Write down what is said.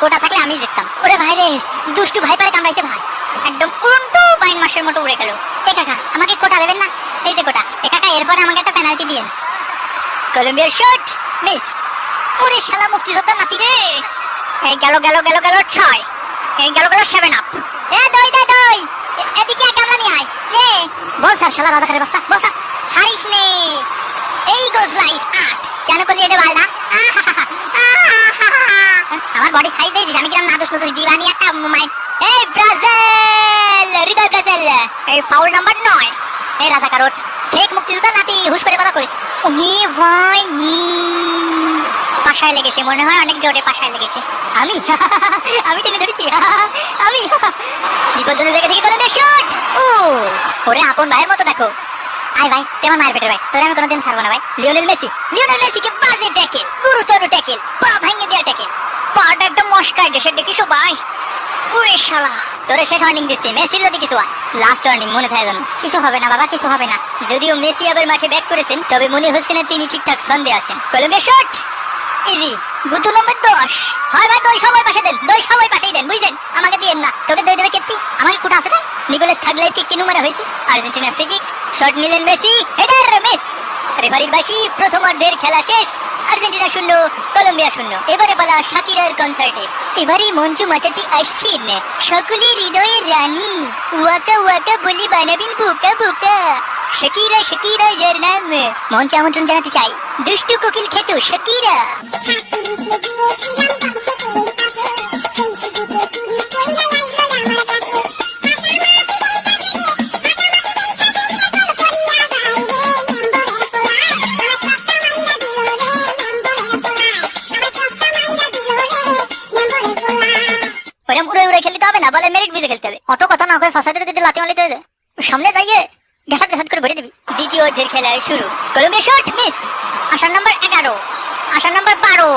কোটা ছয়। এই seven up এ দই এদিকে এক আয়। এ বল নে এই গোজ লাইফ আট কেন করলি এটা বালদা। আমার বডি সাইজ দেখছিস, আমি কিরম নাদুস নুদুস দিবানি একটা মাই এই ব্রাজিল, হৃদয় ব্রাজিল। এই ফাউল নাম্বার নয়। এই রাজাকার ওঠ ফেক মুক্তিযোদ্ধা নাতি, হুশ করে কথা কইস। নি ভাই পাশায় লেগেছে, মনে হয় অনেক জোরে পাশায় লেগেছে। আমি? আমি টেনে ধরেছি। আমি? বিপজ্জনক জায়গা থেকে গেলে শট ও, ওরে আপন ভাইয়ের মতো দেখো। আয় ভাই মার পেটের ভাই। তোরে আমি কোনোদিন ছাড়বো না ভাই। লিওনেল মেসি, লিওনেল বাজে ট্যাকেল গুরুতর ট্যাকেল পা ভাঙে ট্যাকেল পাটা একদম ভাই। ওরে শালা। তোরে শেষ ওয়ার্নিং মেসি যদি কিছু লাস্ট ওয়ার্নিং মনে থাকে কিছু হবে না বাবা, কিছু হবে না। যদিও মেসি আবার মাঠে ব্যাক করেছেন, তবে মনে হচ্ছে না তিনি ঠিকঠাক সন্দেহ আছেন। কলম্বিয়া শট ইজি গুতু নম্বর দশ। হয় ভাই, দই সবাই পাশে দেন, দই সবাই পাশেই দেন বুঝছেন আমাকে দিয়েন না তোকে দই দেবে কেত্তি আমাকে কোটা আছে না নিকোলাস থাকলে কিনু মারা হয়েছে? আর্জেন্টিনা ফ্রি কিক শট নিলেন মেসি, হেডার মিস। রেফারির বাসি প্রথম অর্ধের খেলা শেষ, আর্জেন্টিনা শূন্য, কলম্বিয়া শূন্য। এবারে বলা শাকিরার কনসার্টে। এবারে মঞ্চ মাতাতে আসছেন। সকলে হৃদয়ের রানী। ওয়াকা ওয়াকা বলি বানাবেন বোকা বোকা। শাকিরা শাকিরা যার নাম। মঞ্চে আমন্ত্রণ জানাতে চাই। দুষ্টু কোকিল খেত, শাকিরা। ওরম উড়ে উড়ে খেলতে হবে না, বলে মেরিট বুঝে খেলতে হবে। অত কথা না হয়ে ফাঁসাতে যদি লাতি মালিতে সামনে যাইয়ে ঘেসাত ঘেসাত করে ভরে দিবি দ্বিতীয় অর্ধের খেলা শুরু কলম্বিয়া শট মিস আসার নাম্বার এগারো আসার নাম্বার বারো